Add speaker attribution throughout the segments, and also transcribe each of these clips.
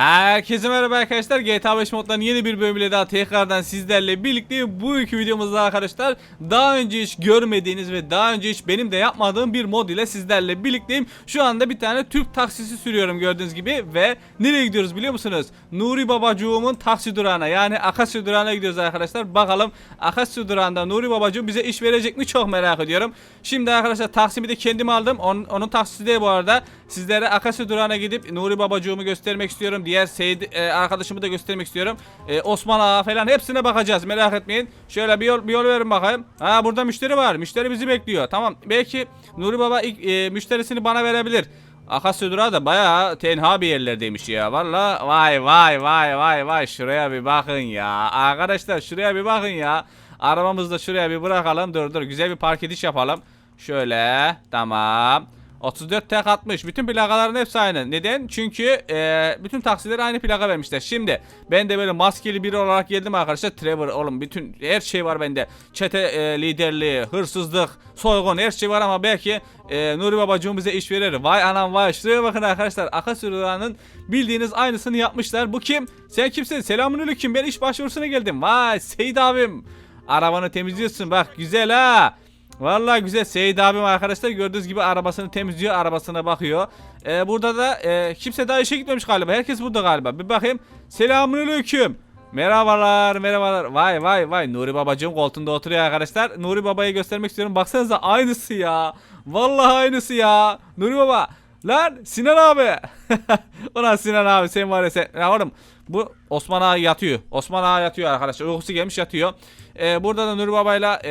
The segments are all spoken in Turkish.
Speaker 1: Herkese merhaba arkadaşlar. GTA 5 modların yeni bir bölümüyle daha tekrardan sizlerle birlikte bu iki videomuzda arkadaşlar daha önce hiç görmediğiniz ve daha önce hiç benim de yapmadığım bir mod ile sizlerle birlikteyim. Şu anda bir tane Türk taksisi sürüyorum gördüğünüz gibi ve nereye gidiyoruz biliyor musunuz? Nuri Babacığımın taksi durağına yani Akasya durağına gidiyoruz arkadaşlar. Bakalım Akasya durağında Nuri Babacığım bize iş verecek mi çok merak ediyorum. Şimdi arkadaşlar taksimi de kendim aldım. Onun, onun taksisi de bu arada. Sizlere Akasya durağına gidip Nuri Babacığımı göstermek istiyorum. Diğer Seyit e, arkadaşımı da göstermek istiyorum. E, Osman Ağa falan hepsine bakacağız merak etmeyin. Şöyle bir yol, bir yol verin bakayım. Ha burada müşteri var. Müşteri bizi bekliyor. Tamam. Belki Nuri Baba ilk e, müşterisini bana verebilir. Akasya durağı da bayağı tenha bir yerlerdeymiş ya. Valla vay vay vay vay vay şuraya bir bakın ya. Arkadaşlar şuraya bir bakın ya. Arabamızı da şuraya bir bırakalım. Dur dur güzel bir park ediş yapalım. Şöyle tamam. 34 tek 60. Bütün plakaların hepsi aynı. Neden? Çünkü e, bütün taksilere aynı plaka vermişler. Şimdi ben de böyle maskeli biri olarak geldim arkadaşlar. Trevor oğlum bütün her şey var bende. Çete e, liderliği, hırsızlık, soygun her şey var ama belki e, Nuri babacığım bize iş verir. Vay anam vay. Şuraya bakın arkadaşlar. Durağı'nın bildiğiniz aynısını yapmışlar. Bu kim? Sen kimsin? Selamünaleyküm. Ben iş başvurusuna geldim. Vay Seyit abim. Arabanı temizliyorsun bak güzel ha. Vallahi güzel Seyit abim arkadaşlar gördüğünüz gibi arabasını temizliyor arabasına bakıyor. Ee, burada da e, kimse daha işe gitmemiş galiba herkes burada galiba bir bakayım. Selamünaleyküm. Merhabalar merhabalar vay vay vay Nuri babacığım koltuğunda oturuyor arkadaşlar. Nuri babayı göstermek istiyorum baksanıza aynısı ya. Vallahi aynısı ya. Nuri baba lan Sinan abi. Ulan Sinan abi sen var ya sen. Ya oğlum bu Osman Ağa yatıyor. Osman Ağa yatıyor arkadaşlar. Uykusu gelmiş yatıyor. Ee, burada da Nuri Baba'yla e,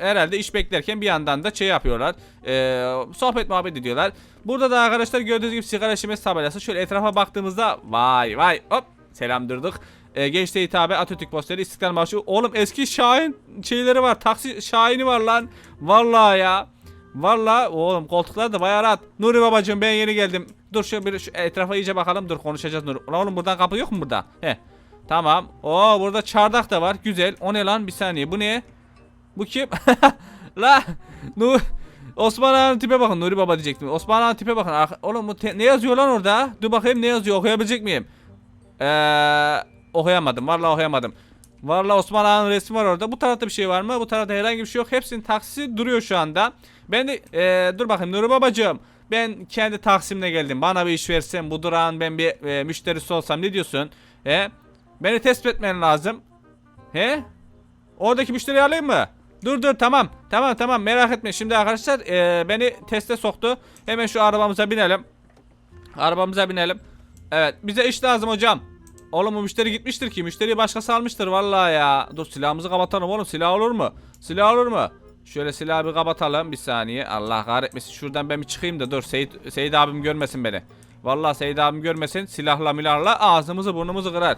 Speaker 1: herhalde iş beklerken bir yandan da şey yapıyorlar. E, sohbet muhabbet ediyorlar. Burada da arkadaşlar gördüğünüz gibi sigara içmesi tabelası. Şöyle etrafa baktığımızda vay vay hop selam durduk. E, gençliğe hitabe Atatürk posteri İstiklal Marşı. Oğlum eski Şahin şeyleri var. Taksi Şahin'i var lan. Vallahi ya. Vallahi oğlum koltuklar da bayağı rahat. Nuri babacığım ben yeni geldim. Dur şu bir şu etrafa iyice bakalım. Dur konuşacağız Nuri. Ulan oğlum buradan kapı yok mu burada? He. Tamam. Oo burada çardak da var. Güzel. O ne lan? Bir saniye. Bu ne? Bu kim? La. Nur Osman Ağa'nın tipe bakın. Nuri Baba diyecektim. Osman Ağa'nın tipe bakın. Arka- Oğlum bu ne yazıyor lan orada? Dur bakayım ne yazıyor. Okuyabilecek miyim? Eee okuyamadım. Vallahi okuyamadım. Vallahi Osman Ağa'nın resmi var orada. Bu tarafta bir şey var mı? Bu tarafta herhangi bir şey yok. Hepsinin taksisi duruyor şu anda. Ben de eee, dur bakayım Nuri babacığım. Ben kendi taksimle geldim. Bana bir iş versen bu durağın ben bir e, müşterisi olsam ne diyorsun? He? Beni tespit etmen lazım. He? Oradaki müşteriyi alayım mı? Dur dur tamam. Tamam tamam merak etme. Şimdi arkadaşlar e, beni teste soktu. Hemen şu arabamıza binelim. Arabamıza binelim. Evet bize iş lazım hocam. Oğlum bu müşteri gitmiştir ki. Müşteriyi başkası almıştır vallahi ya. Dur silahımızı kapatalım oğlum. Silah olur mu? Silah olur mu? Şöyle silahı bir kapatalım bir saniye. Allah kahretmesin. Şuradan ben bir çıkayım da dur. Seyit, Seyit abim görmesin beni. Vallahi Seyit abim görmesin. Silahla milahla ağzımızı burnumuzu kırar.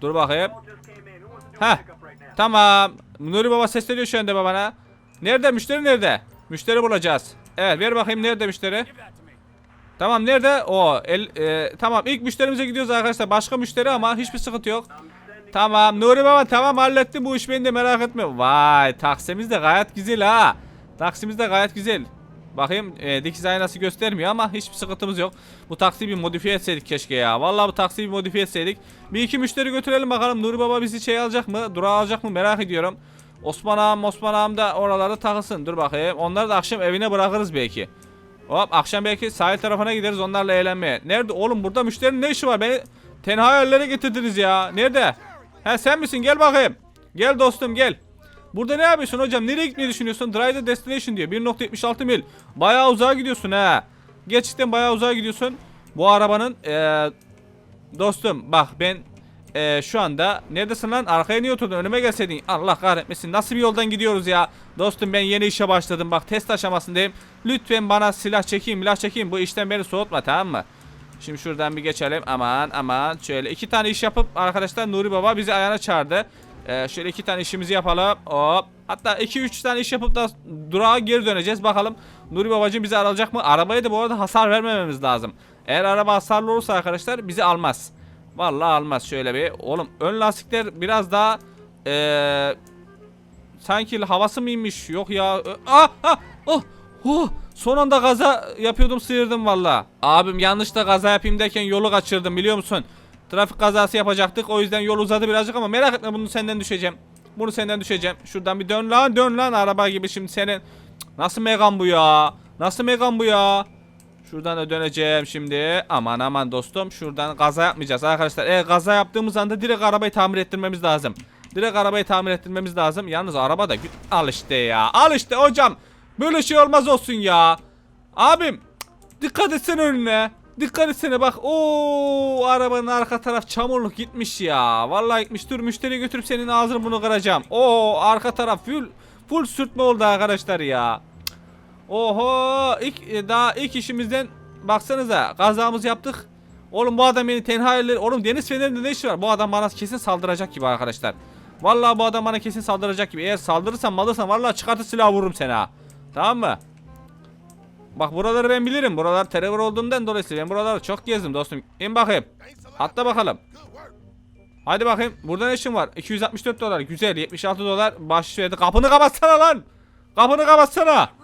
Speaker 1: Dur bakayım. Heh. Tamam. Nuri baba sesleniyor şu anda babana. Nerede müşteri nerede? Müşteri bulacağız. Evet ver bakayım nerede müşteri? Tamam nerede? O el, e, tamam ilk müşterimize gidiyoruz arkadaşlar. Başka müşteri ama hiçbir sıkıntı yok. Tamam Nuri baba tamam hallettim bu iş beni de merak etme. Vay taksimiz de gayet güzel ha. Taksimiz de gayet güzel. Bakayım e, dikiz aynası göstermiyor ama hiçbir sıkıntımız yok. Bu taksiyi bir modifiye etseydik keşke ya. Vallahi bu taksiyi bir modifiye etseydik. Bir iki müşteri götürelim bakalım. Nuri Baba bizi şey alacak mı? Durağa alacak mı? Merak ediyorum. Osman ağam Osman ağam da oralarda takılsın. Dur bakayım. Onları da akşam evine bırakırız belki. Hop akşam belki sahil tarafına gideriz onlarla eğlenmeye. Nerede oğlum burada müşterinin ne işi var? Beni tenha yerlere getirdiniz ya. Nerede? He sen misin? Gel bakayım. Gel dostum gel. Burada ne yapıyorsun hocam? Nereye gitmeyi düşünüyorsun? Drive destination diyor. 1.76 mil. Bayağı uzağa gidiyorsun ha. Gerçekten bayağı uzağa gidiyorsun. Bu arabanın eee, dostum bak ben eee, şu anda neredesin lan? Arkaya niye oturdun? Önüme gelseydin. Allah kahretmesin. Nasıl bir yoldan gidiyoruz ya? Dostum ben yeni işe başladım. Bak test aşamasındayım. Lütfen bana silah çekeyim, silah çekeyim. Bu işten beni soğutma tamam mı? Şimdi şuradan bir geçelim. Aman aman. Şöyle iki tane iş yapıp arkadaşlar Nuri Baba bizi ayağına çağırdı. Ee, şöyle iki tane işimizi yapalım. Hop. Hatta iki üç tane iş yapıp da durağa geri döneceğiz. Bakalım Nuri Babacığım bizi alacak mı? Arabaya da bu arada hasar vermememiz lazım. Eğer araba hasarlı olursa arkadaşlar bizi almaz. Vallahi almaz şöyle bir. Oğlum ön lastikler biraz daha ee, sanki havası mı inmiş? Yok ya. Ah, ah, oh, oh. Son anda gaza yapıyordum sıyırdım valla. Abim yanlış da gaza yapayım derken yolu kaçırdım biliyor musun? Trafik kazası yapacaktık o yüzden yol uzadı birazcık ama merak etme bunu senden düşeceğim. Bunu senden düşeceğim. Şuradan bir dön lan dön lan araba gibi şimdi senin. Nasıl Megan bu ya? Nasıl Megan bu ya? Şuradan da döneceğim şimdi. Aman aman dostum. Şuradan gaza yapmayacağız arkadaşlar. Eğer gaza yaptığımız anda direkt arabayı tamir ettirmemiz lazım. Direkt arabayı tamir ettirmemiz lazım. Yalnız araba da al işte ya. Al işte hocam. Böyle şey olmaz olsun ya. Abim dikkat etsene önüne. Dikkat etsene bak. Oo arabanın arka taraf çamurluk gitmiş ya. Vallahi gitmiş. Dur müşteri götürüp senin ağzını bunu kıracağım. Oo arka taraf full full sürtme oldu arkadaşlar ya. Oho ilk e, daha ilk işimizden baksanıza kazamızı yaptık. Oğlum bu adam beni tenha eller. Oğlum deniz fenerinde ne işi var? Bu adam bana kesin saldıracak gibi arkadaşlar. Vallahi bu adam bana kesin saldıracak gibi. Eğer saldırırsan malırsan vallahi çıkartır silah vururum seni ha. Tamam mı? Bak buraları ben bilirim. Buralar terör olduğundan dolayısıyla ben buraları çok gezdim dostum. İn bakayım. Atla bakalım. Hadi bakayım. Burada ne işin var? 264 dolar. Güzel. 76 dolar. Baş verdi. Kapını kapatsana lan. Kapını kapatsana.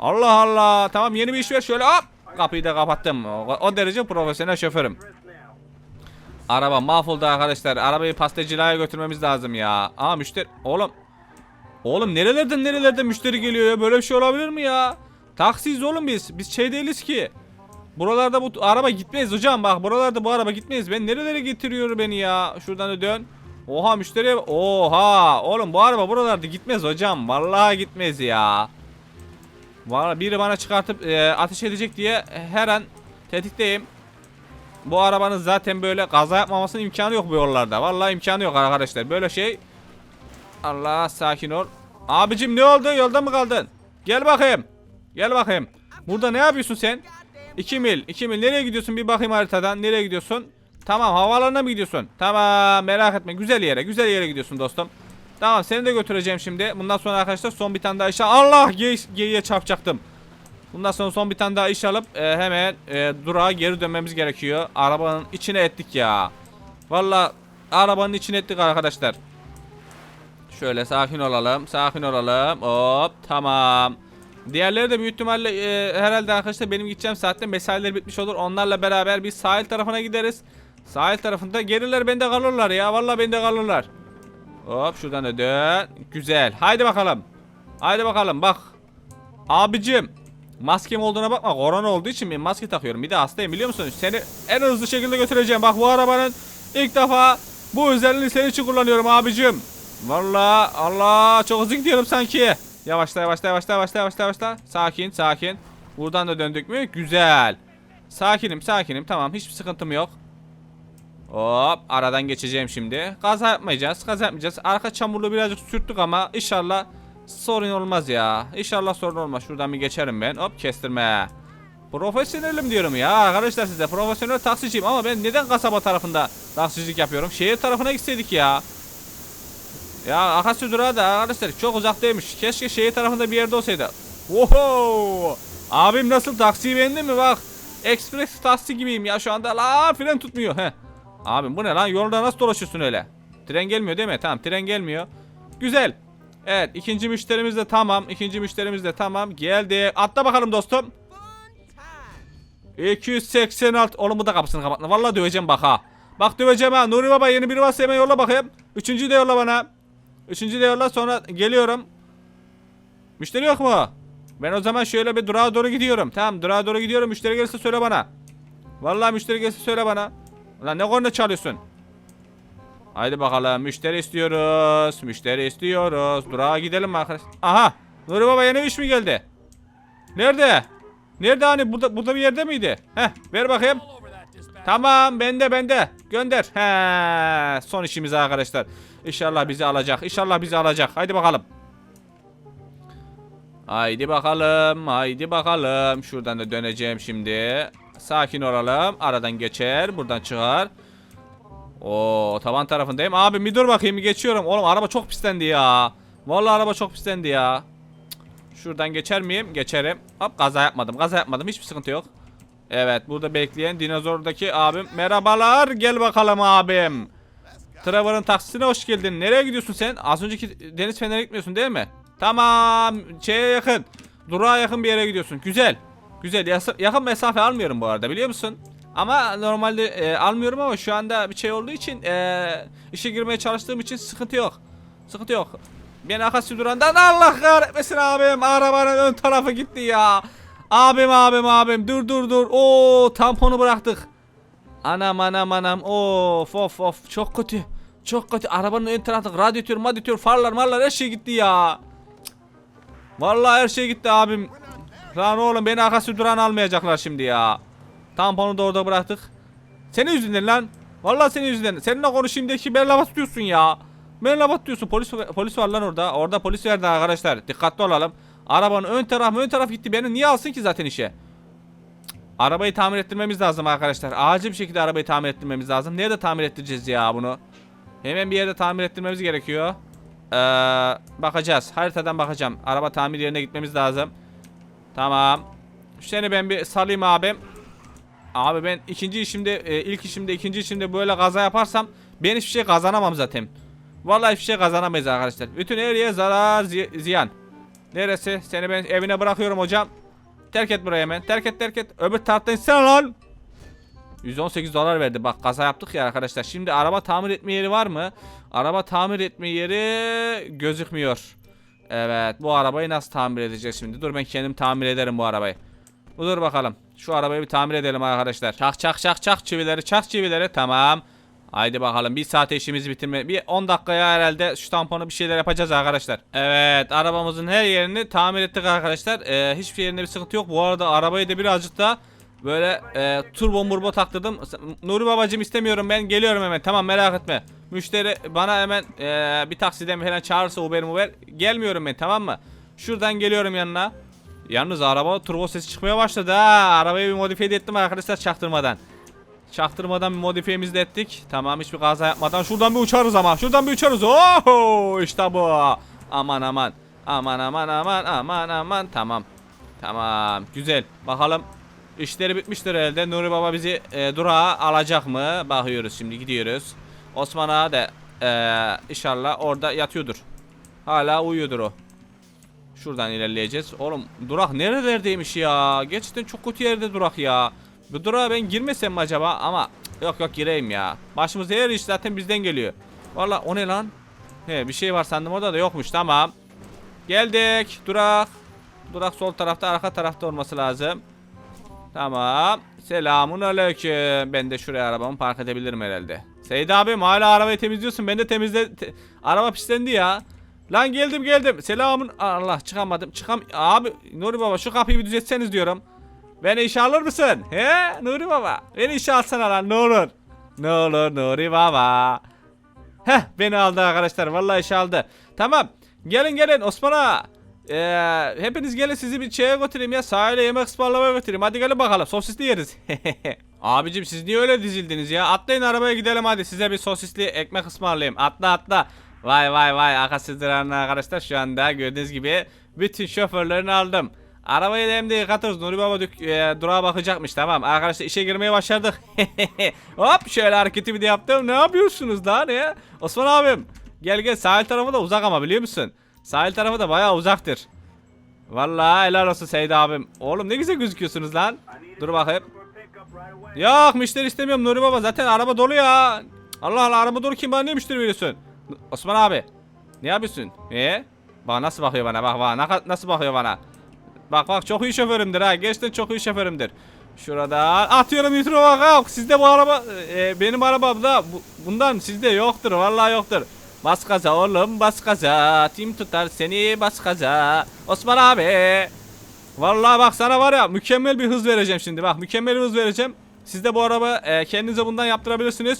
Speaker 1: Allah Allah. Tamam yeni bir iş ver şöyle hop. Kapıyı da kapattım. O, o derece profesyonel şoförüm. Araba mahvoldu arkadaşlar. Arabayı pastacılığa götürmemiz lazım ya. Aa müşteri. Oğlum. Oğlum nerelerden nerelerden müşteri geliyor ya. Böyle bir şey olabilir mi ya? Taksiyiz oğlum biz. Biz şey değiliz ki. Buralarda bu araba gitmeyiz hocam bak buralarda bu araba gitmeyiz. Ben nerelere getiriyor beni ya? Şuradan da dön. Oha müşteriye Oha oğlum bu araba buralarda gitmez hocam. Vallahi gitmez ya. Vallahi biri bana çıkartıp e, ateş edecek diye her an tetikteyim. Bu arabanın zaten böyle kaza yapmamasının imkanı yok bu yollarda. Vallahi imkanı yok arkadaşlar. Böyle şey Allah sakin ol. Abicim ne oldu? Yolda mı kaldın? Gel bakayım. Gel bakayım. Burada ne yapıyorsun sen? 2 mil. 2 mil. Nereye gidiyorsun? Bir bakayım haritadan. Nereye gidiyorsun? Tamam havaalanına mı gidiyorsun? Tamam merak etme. Güzel yere. Güzel yere gidiyorsun dostum. Tamam seni de götüreceğim şimdi. Bundan sonra arkadaşlar son bir tane daha iş Allah ge- geyiğe çarpacaktım. Bundan sonra son bir tane daha iş alıp e, hemen e, durağa geri dönmemiz gerekiyor. Arabanın içine ettik ya. Valla arabanın içine ettik arkadaşlar. Şöyle sakin olalım. Sakin olalım. Hop tamam. Diğerleri de büyük ihtimalle e, herhalde arkadaşlar benim gideceğim saatte mesaileri bitmiş olur. Onlarla beraber biz sahil tarafına gideriz. Sahil tarafında gelirler bende kalırlar ya. Vallahi bende kalırlar. Hop şuradan da dön. Güzel. Haydi bakalım. Haydi bakalım bak. Abicim. Maskem olduğuna bakma. Korona olduğu için ben maske takıyorum. Bir de hastayım biliyor musun? Seni en hızlı şekilde götüreceğim. Bak bu arabanın ilk defa bu özelliğini senin için kullanıyorum abicim. Vallahi Allah çok hızlı gidiyorum sanki. Yavaşla yavaşla yavaşla yavaşla yavaşla yavaşla. Sakin sakin. Buradan da döndük mü? Güzel. Sakinim sakinim tamam hiçbir sıkıntım yok. Hop aradan geçeceğim şimdi. Kaza yapmayacağız. Kaza yapmayacağız. Arka çamurlu birazcık sürttük ama inşallah sorun olmaz ya. İnşallah sorun olmaz. Şuradan bir geçerim ben. Hop kestirme. Profesyonelim diyorum ya arkadaşlar size. Profesyonel taksiciyim ama ben neden kasaba tarafında taksicilik yapıyorum? Şehir tarafına gitseydik ya. Ya Akasya durağı da arkadaşlar çok uzaktaymış. Keşke şehir tarafında bir yerde olsaydı. Oho! Abim nasıl taksiyi beğendin mi bak. Express taksi gibiyim ya şu anda. La fren tutmuyor. Heh. Abim bu ne lan? Yolda nasıl dolaşıyorsun öyle? Tren gelmiyor değil mi? Tamam tren gelmiyor. Güzel. Evet ikinci müşterimiz de tamam. İkinci müşterimiz de tamam. Geldi. Atla bakalım dostum. 286. Oğlum bu da kapısını kapatma. Vallahi döveceğim bak ha. Bak döveceğim ha. Nuri Baba yeni biri varsa hemen yolla bakayım. Üçüncüyü de yolla bana. Üçüncüyü de yolla sonra geliyorum. Müşteri yok mu? Ben o zaman şöyle bir durağa doğru gidiyorum. Tamam durağa doğru gidiyorum. Müşteri gelirse söyle bana. Vallahi müşteri gelirse söyle bana. Lan ne korna çalıyorsun? Haydi bakalım müşteri istiyoruz. Müşteri istiyoruz. Durağa gidelim arkadaş. Aha. Nuri Baba yeni iş mi geldi? Nerede? Nerede hani burada burada bir yerde miydi? Heh ver bakayım. Tamam bende bende. Gönder. He son işimiz arkadaşlar. İnşallah bizi alacak. İnşallah bizi alacak. Haydi bakalım. Haydi bakalım. Haydi bakalım. Şuradan da döneceğim şimdi. Sakin olalım. Aradan geçer. Buradan çıkar. Oo tavan tarafındayım. Abi bir dur bakayım geçiyorum. Oğlum araba çok pislendi ya. Vallahi araba çok pislendi ya. Şuradan geçer miyim? Geçerim. Hop kaza yapmadım. Kaza yapmadım. Hiçbir sıkıntı yok. Evet burada bekleyen dinozordaki abim. Merhabalar. Gel bakalım abim. Trevor'ın taksisine hoş geldin. Nereye gidiyorsun sen? Az önceki deniz fenerine gitmiyorsun değil mi? Tamam. Şeye yakın. durağa yakın bir yere gidiyorsun. Güzel. Güzel. Yakın mesafe almıyorum bu arada biliyor musun? Ama normalde e, almıyorum ama şu anda bir şey olduğu için e, işe girmeye çalıştığım için sıkıntı yok. Sıkıntı yok. Ben akasya durandan Allah kahretmesin abim. Arabanın ön tarafı gitti ya. Abim abim abim dur dur dur. Oo tamponu bıraktık. Anam anam anam of of of çok kötü. Çok kötü. Arabanın ön tarafı radyatör madyatör farlar marlar her şey gitti ya. Vallahi her şey gitti abim. Lan oğlum beni akasya duran almayacaklar şimdi ya. Tamponu da orada bıraktık. Senin yüzünden lan. Vallahi senin yüzünden. Seninle konuşayım diye ki beni laf tutuyorsun ya. Beni laf tutuyorsun. Polis polis var lan orada. Orada polis verdi arkadaşlar. Dikkatli olalım. Arabanın ön tarafı ön taraf gitti. Beni niye alsın ki zaten işe? Arabayı tamir ettirmemiz lazım arkadaşlar. Acil bir şekilde arabayı tamir ettirmemiz lazım. Nerede tamir ettireceğiz ya bunu? Hemen bir yerde tamir ettirmemiz gerekiyor. Ee, bakacağız. Haritadan bakacağım. Araba tamir yerine gitmemiz lazım. Tamam. Seni ben bir salayım abim. Abi ben ikinci işimde, e, ilk işimde, ikinci işimde böyle kaza yaparsam ben hiçbir şey kazanamam zaten. Vallahi hiçbir şey kazanamayız arkadaşlar. Bütün her yere zarar, zi- ziyan. Neresi? Seni ben evine bırakıyorum hocam. Terk et burayı hemen. Terk et terk et. Öbür taraftan insene lan. 118 dolar verdi. Bak kaza yaptık ya arkadaşlar. Şimdi araba tamir etme yeri var mı? Araba tamir etme yeri gözükmüyor. Evet. Bu arabayı nasıl tamir edeceğiz şimdi? Dur ben kendim tamir ederim bu arabayı. Dur bakalım. Şu arabayı bir tamir edelim arkadaşlar. Çak çak çak çak çivileri çak çivileri. Tamam. Haydi bakalım bir saate işimizi bitirme. Bir 10 dakikaya herhalde şu tamponu bir şeyler yapacağız arkadaşlar. Evet arabamızın her yerini tamir ettik arkadaşlar. Ee, hiçbir yerinde bir sıkıntı yok. Bu arada arabayı da birazcık da böyle e, turbo murbo taktırdım. Nuri babacım istemiyorum ben geliyorum hemen. Tamam merak etme. Müşteri bana hemen e, bir taksiden falan çağırırsa Uber Uber gelmiyorum ben tamam mı? Şuradan geliyorum yanına. Yalnız araba turbo sesi çıkmaya başladı ha. Arabayı bir modifiye ettim arkadaşlar çaktırmadan. Çaktırmadan bir modifiyemizi de ettik. Tamam hiçbir kaza yapmadan. Şuradan bir uçarız ama. Şuradan bir uçarız. Oho işte bu. Aman aman. Aman aman aman aman aman. Tamam. Tamam. Güzel. Bakalım. İşleri bitmiştir herhalde. Nuri Baba bizi e, durağa alacak mı? Bakıyoruz şimdi gidiyoruz. Osman Ağa da e, inşallah orada yatıyordur. Hala uyuyordur o. Şuradan ilerleyeceğiz. Oğlum durak nerelerdeymiş ya? Gerçekten çok kötü yerde durak ya. Bu durağa ben girmesem mi acaba? Ama cık, yok yok gireyim ya. Başımıza her iş zaten bizden geliyor. Valla o ne lan? He bir şey var sandım orada da yokmuş tamam. Geldik durak. Durak sol tarafta arka tarafta olması lazım. Tamam. Selamun aleyküm. Ben de şuraya arabamı park edebilirim herhalde. Seyit abim hala arabayı temizliyorsun. Ben de temizle... te- araba pislendi ya. Lan geldim geldim. Selamun... Allah çıkamadım. Çıkam... Abi Nuri Baba şu kapıyı bir düzeltseniz diyorum. Beni işe alır mısın? He Nuri Baba. Beni işe alsana lan ne olur. Ne olur Nuri Baba. Heh beni aldı arkadaşlar. Vallahi işe aldı. Tamam. Gelin gelin Osman'a. Ee, hepiniz gelin sizi bir şeye götüreyim ya. Sahile yemek ısmarlamaya götüreyim. Hadi gelin bakalım. Sosisli yeriz. Abicim siz niye öyle dizildiniz ya? Atlayın arabaya gidelim hadi. Size bir sosisli ekmek ısmarlayayım. Atla atla. Vay vay vay. Akasızdıran arkadaşlar şu anda gördüğünüz gibi bütün şoförlerini aldım. Arabayı da hem de yıkatırız. Nuri Baba dük, e, durağa bakacakmış tamam. Arkadaşlar işe girmeye başladık. Hop şöyle hareketimi de yaptım. Ne yapıyorsunuz lan ya? Osman abim. Gel gel sahil tarafı da uzak ama biliyor musun? Sahil tarafı da bayağı uzaktır. Vallahi helal olsun Seyit abim. Oğlum ne güzel gözüküyorsunuz lan. Dur bakayım. Yok müşteri istemiyorum Nuri Baba zaten araba dolu ya. Allah Allah araba dolu kim bana niye müşteri veriyorsun? Osman abi. Ne yapıyorsun? E? Bak nasıl bakıyor bana bak bak nasıl bakıyor bana. Bak bak çok iyi şoförümdür ha. Gerçekten çok iyi şoförümdür. Şurada atıyorum nitro bak bak. Sizde bu araba e, benim arabamda bu, bundan sizde yoktur. Vallahi yoktur. Bas gaza oğlum bas gaza. Tim tutar seni bas gaza. Osman abi. Vallahi bak sana var ya mükemmel bir hız vereceğim şimdi. Bak mükemmel bir hız vereceğim. Siz de bu araba e, kendinize bundan yaptırabilirsiniz.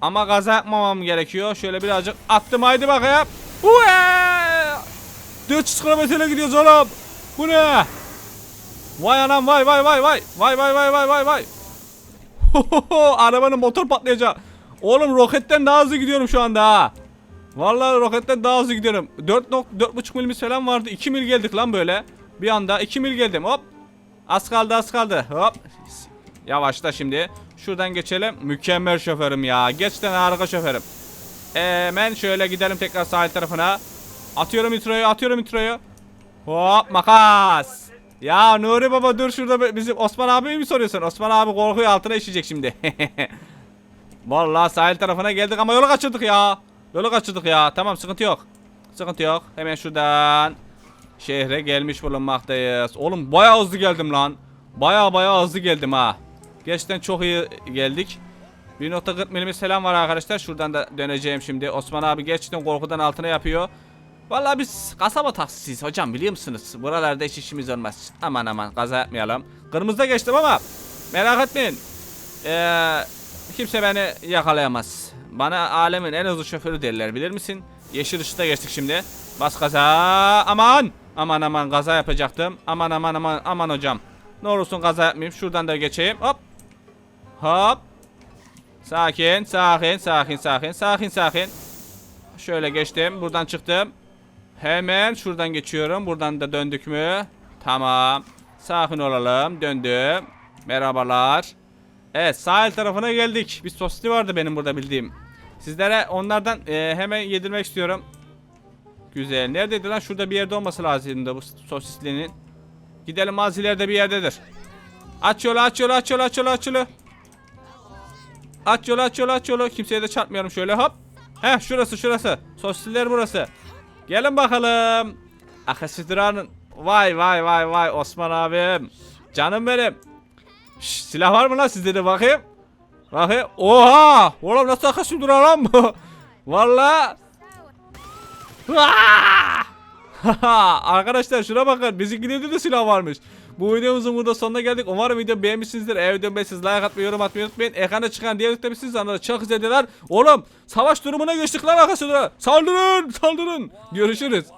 Speaker 1: Ama gaza yapmamam gerekiyor. Şöyle birazcık attım haydi bakayım. Uee! 400 kilometre gidiyoruz oğlum. Bu ne? Vay anam vay vay vay vay. Vay vay vay vay vay vay. Arabanın motor patlayacak. Oğlum roketten daha hızlı gidiyorum şu anda ha. Vallahi roketten daha hızlı gidiyorum. 4.5 milimiz falan vardı. 2 mil geldik lan böyle. Bir anda 2 mil geldim. Hop. Az kaldı az kaldı. Hop. Yavaşla şimdi. Şuradan geçelim. Mükemmel şoförüm ya. Gerçekten harika şoförüm. Hemen şöyle gidelim tekrar sahil tarafına. Atıyorum introyu, atıyorum introyu. Hop makas. Ya Nuri baba dur şurada bizim Osman abi mi soruyorsun? Osman abi korkuyor altına işeyecek şimdi. Vallahi sahil tarafına geldik ama yolu kaçırdık ya. Yolu kaçırdık ya. Tamam sıkıntı yok. Sıkıntı yok. Hemen şuradan şehre gelmiş bulunmaktayız. Oğlum bayağı hızlı geldim lan. Bayağı bayağı hızlı geldim ha. Gerçekten çok iyi geldik. 1.40 milimiz falan var arkadaşlar. Şuradan da döneceğim şimdi. Osman abi gerçekten korkudan altına yapıyor. Vallahi biz kasaba taksisiyiz hocam biliyor musunuz? Buralarda hiç işimiz olmaz. Aman aman kaza yapmayalım. Kırmızıda geçtim ama merak etmeyin. Ee, kimse beni yakalayamaz. Bana alemin en hızlı şoförü derler bilir misin? Yeşil ışıkta geçtik şimdi. Bas gaza. Aman. Aman aman kaza yapacaktım. Aman aman aman aman hocam. Ne olursun kaza yapmayayım. Şuradan da geçeyim. Hop. Hop. Sakin, sakin, sakin, sakin, sakin, sakin. Şöyle geçtim. Buradan çıktım. Hemen şuradan geçiyorum. Buradan da döndük mü? Tamam. Sakin olalım. Döndüm. Merhabalar. Evet sahil tarafına geldik. Bir sosisli vardı benim burada bildiğim. Sizlere onlardan e, hemen yedirmek istiyorum. Güzel. Neredeydi lan? Şurada bir yerde olması lazımdı bu sosislinin. Gidelim az ileride bir yerdedir. Aç yolu aç yolu aç yolu aç yolu aç yolu. Aç yolu aç yolu aç yolu. Kimseye de çarpmıyorum şöyle hop. Heh şurası şurası. Sosisler burası. Gelin bakalım. Akasitranın. Vay vay vay vay Osman abim. Canım benim. Şş, silah var mı lan sizde de bakayım. Bakayım. Oha! Oğlum nasıl akasitran lan bu? Valla. Arkadaşlar şuna bakın. Bizimkilerde de silah varmış. Bu videomuzun burada sonuna geldik. Umarım video beğenmişsinizdir. Eğer video beğenmişsiniz like atmayı, yorum atmayı unutmayın. Ekranda çıkan diğer tıklamışsınız. Anlarda çok izlediler. Oğlum savaş durumuna geçtik lan arkadaşlar. Saldırın! Saldırın! Görüşürüz.